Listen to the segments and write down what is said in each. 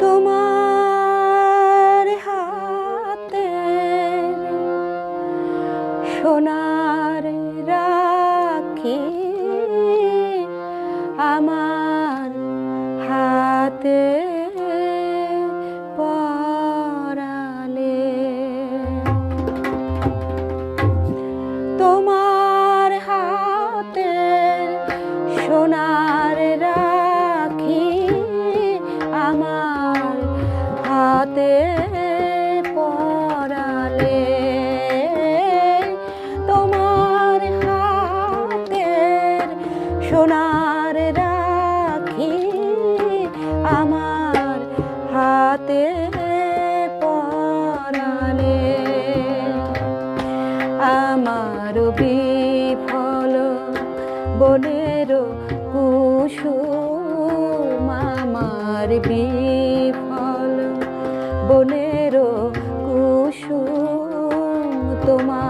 তোমার হাতে সোনার আমার হাতে হাতে পরালে তোমার হাতের সোনার রাখি আমার হাতে পরালে আমার বিফল বনের কুসুম আমার বিফল বনের কুসুম তোমার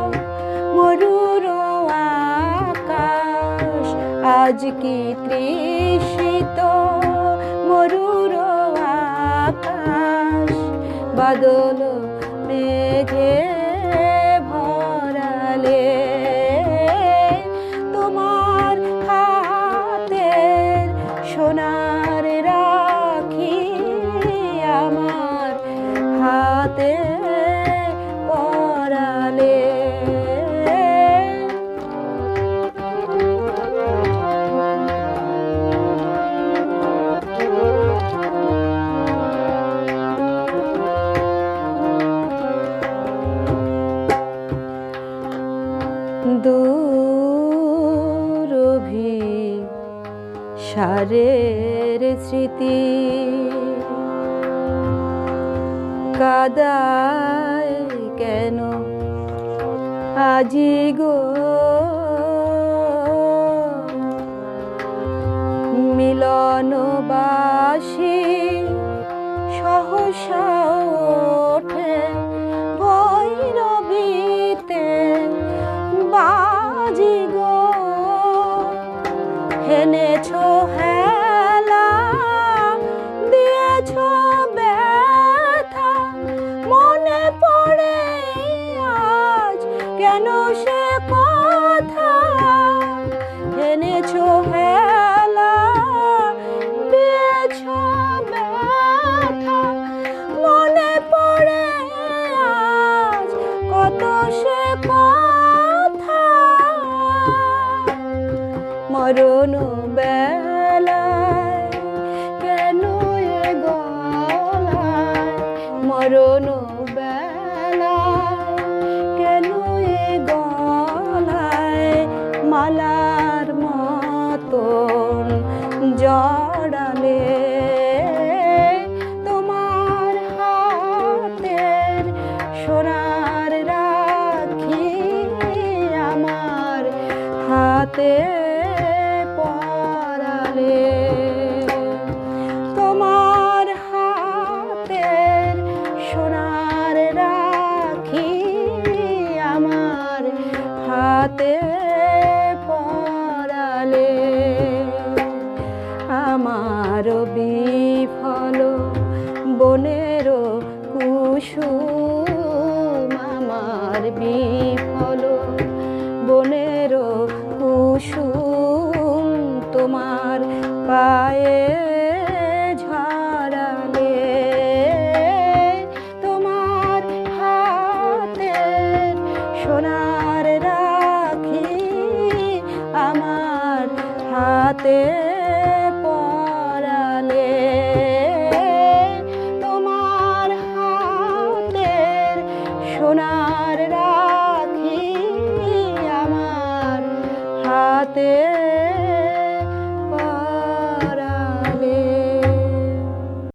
আজ কি তৃষিত? মরুর আকাশ বাদল মেঘে ভরালে। তোমার হাতের সোনার রাখি আমার হাতে সারের স্মৃতি। কাদায় কেন আজি গো? মিলন বাসী সহসা সে কথা। মরণ বেলায় কেন এ গলায়? মরণ বেলায় কেন এ গলায়? মালার মতন জড়ালে হাতে পরালে তোমার হাতের সোনার রাখি আমার হাতে পায়ে ঝরালে তোমার হাতে সোনার আমার হাতে পরালে তোমার হাতের সোনার রাখি আমার হাতে